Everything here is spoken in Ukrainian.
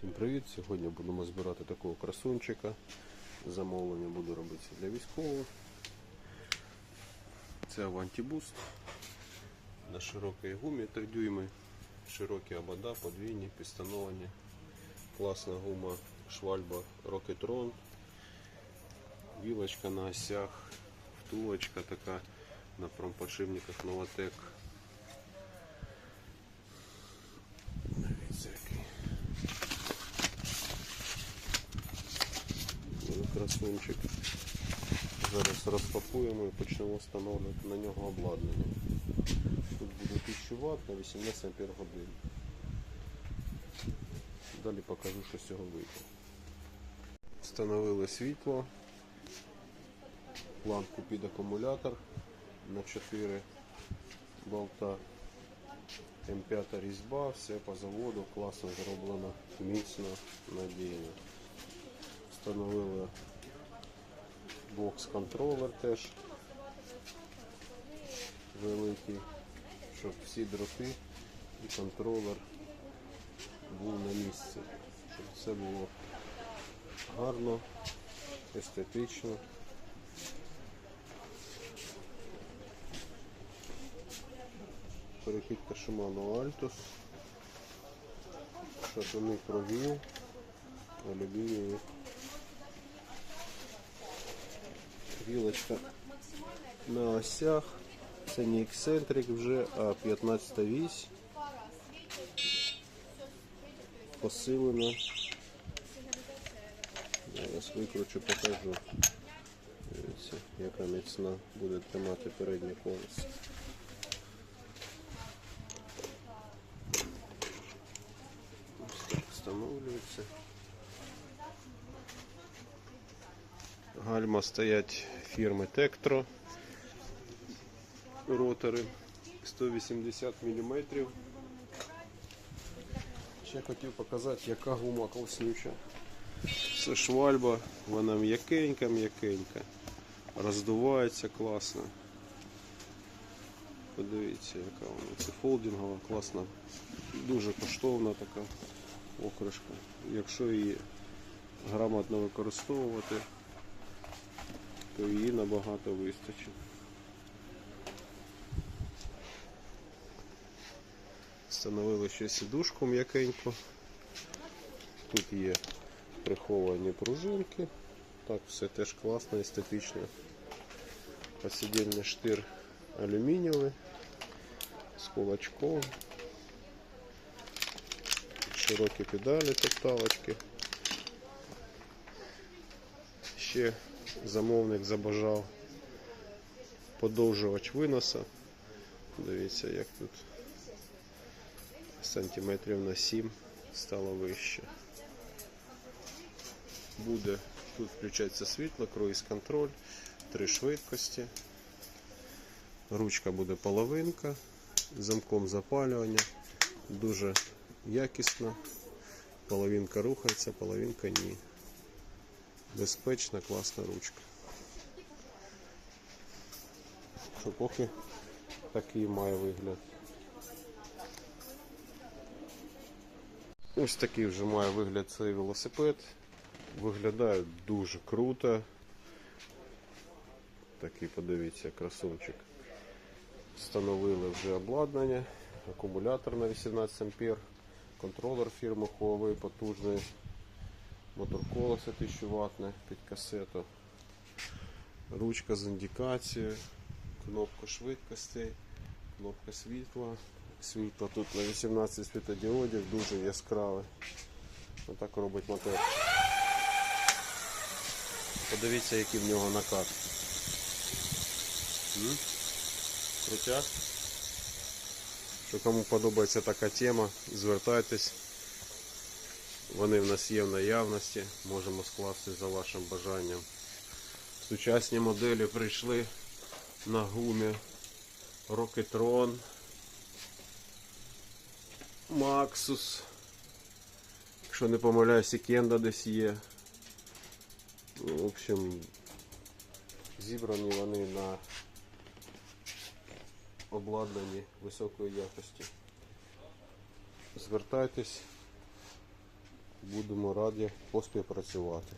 Всім привіт! Сьогодні будемо збирати такого красунчика. Замовлення буду робити для військового. Це Авантібуст на широкій гумі 3 дюйми, широкі обода, подвійні, підстановані. Класна гума швальба Rockettron. Вілочка на осях, втулочка така на промподшипниках Новотек. Дивіться, який. Ну. Зараз розпакуємо і почнемо встановлювати на нього обладнання. Тут буде 1000 Вт на 18 Ампер годин. Далі покажу, що з цього вийде. Встановили світло, лампу під акумулятор на 4 болта. М5 різьба, все по заводу, класно зроблено, міцно, надійно. Встановили бокс-контролер теж великий, щоб всі дроти і контролер був на місці, щоб все було гарно, естетично. Перекидка Shimano Altus, шатуни кровів, алюмінієві. Вілочка на осях. Це не ексцентрик вже, а 15 вісь. Посилена. Зараз викручу, покажу. Дивіться, яка міцна буде тримати переднє колесо. Встановлюється. Гальма стоять фірми Tektro. Ротори 180 мм. Ще хотів показати, яка гума класнюча. Це швальба, вона м'якенька, м'якенька. Роздувається класно. Подивіться, яка вона. Це фолдингова, класна. Дуже коштовна така окришка. Якщо її грамотно використовувати, то її набагато вистачить. Встановили ще сідушку м'якеньку. Тут є приховані пружинки. Так, все теж класно, естетично. Посидільний штир алюмінієвий з кулачком. Широкі педалі топталочки. Ще замовник забажав подовжувач виноса. Дивіться, як тут сантиметрів на 7 стало вище. Буде тут включається світло, круїз контроль, три швидкості. Ручка буде половинка, замком запалювання, дуже якісно. Половинка рухається, половинка ні. Безпечна, класна ручка. Що поки такий має вигляд. Ось такий вже має вигляд цей велосипед. Виглядає дуже круто. Такий, подивіться, красунчик. Встановили вже обладнання, акумулятор на 18 ампер, контролер фірми Huawei потужний, мотор колеса 1000 ватне під касету, ручка з індикацією, кнопка швидкостей, кнопка світла. Світло тут на 18 світодіодів, дуже яскраве. Отак робить мотор. Подивіться, який в нього накат. Крутяк. Що кому подобається така тема, звертайтесь. Вони в нас є в наявності, можемо скласти за вашим бажанням. Сучасні моделі прийшли на гумі Rockettron, Maxus. Якщо не помиляюсь, і Кенда десь є. Ну, в общем, зібрані вони на обладнанні високої якості. Звертайтесь, Будемо раді поспівпрацювати.